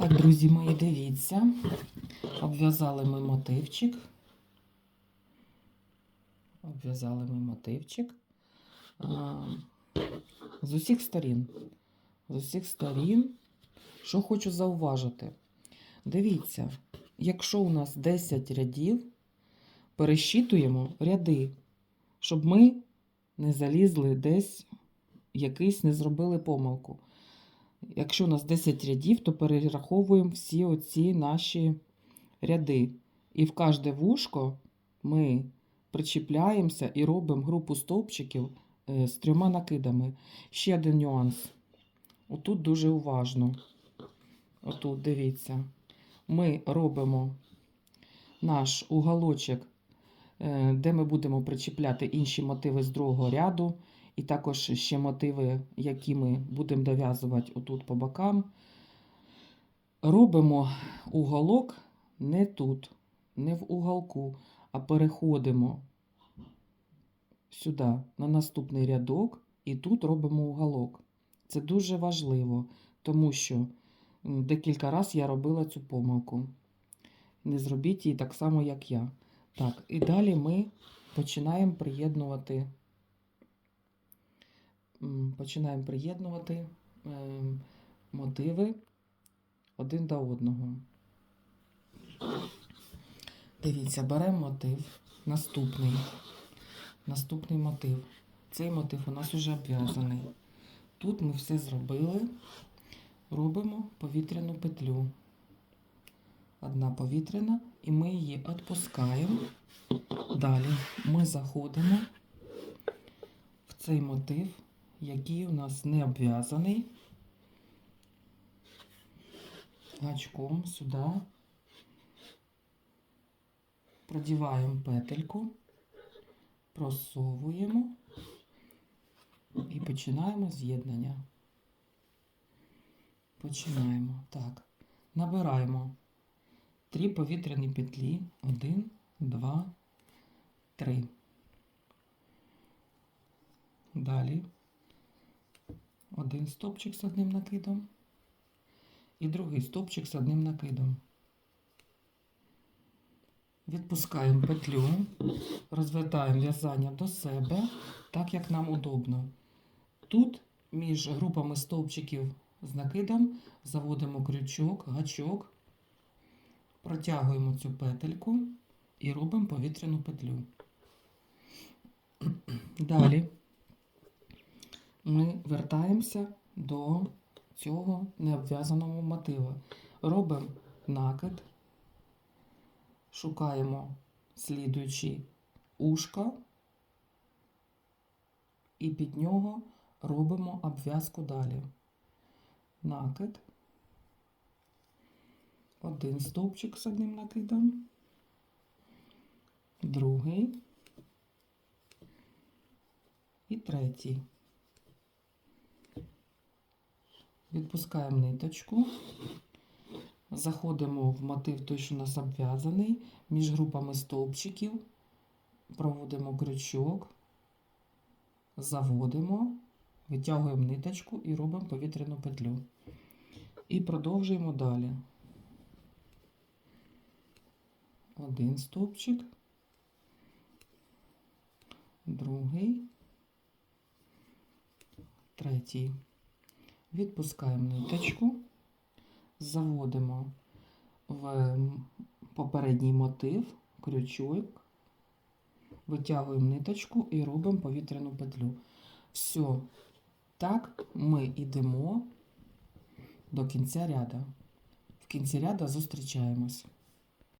Так, друзі мої, дивіться. Обв'язали ми мотивчик. Обв'язали ми мотивчик. З усіх сторін. З усіх сторін. Що хочу зауважити. Дивіться, якщо у нас 10 рядів, пересчитуємо ряди, щоб ми не залізли десь, якийсь не зробили помилку. Якщо у нас 10 рядів, то перераховуємо всі оці наші ряди. І в кожне вушко ми причіпляємося і робимо групу стовпчиків е, з трьома накидами. Ще один нюанс. Отут дуже уважно. Отут, дивіться. Ми робимо наш уголочок, е, де ми будемо причіпляти інші мотиви з другого ряду. І також ще мотиви, які ми будемо дов'язувати отут по бокам. Робимо уголок не тут, не в уголку, а переходимо сюди на наступний рядок, і тут робимо уголок. Це дуже важливо, тому що декілька разів я робила цю помилку. Не зробіть її так само, як я. Так, і далі ми починаємо приєднувати починаємо приєднувати ем, мотиви один до одного. Дивіться, беремо мотив наступний. Наступний мотив. Цей мотив у нас вже обв'язаний. Тут ми все зробили. Робимо повітряну петлю. Одна повітряна, і ми її відпускаємо. Далі ми заходимо в цей мотив, який у нас не обв'язаний. Гачком сюди. Продіваємо петельку, просовуємо і починаємо з'єднання. Починаємо. Так. Набираємо три повітряні петлі. Один, два, три. Далі один стопчик з одним накидом і другий стопчик з одним накидом. Відпускаємо петлю, розвертаємо в'язання до себе, так як нам удобно. Тут між групами стовпчиків з накидом заводимо крючок, гачок, протягуємо цю петельку і робимо повітряну петлю. Далі ми вертаємося до цього необв'язаного мотива. Робимо накид, шукаємо слідуючі ушка і під нього робимо обв'язку далі. Накид, один стовпчик з одним накидом, другий і третій. Відпускаємо ниточку, заходимо в мотив той, що у нас обв'язаний, між групами стовпчиків, проводимо крючок, заводимо, витягуємо ниточку і робимо повітряну петлю. І продовжуємо далі. Один стовпчик, другий, третій. Відпускаємо ниточку, заводимо в попередній мотив, крючок, витягуємо ниточку і робимо повітряну петлю. Все, так ми йдемо до кінця ряда. В кінці ряда зустрічаємось.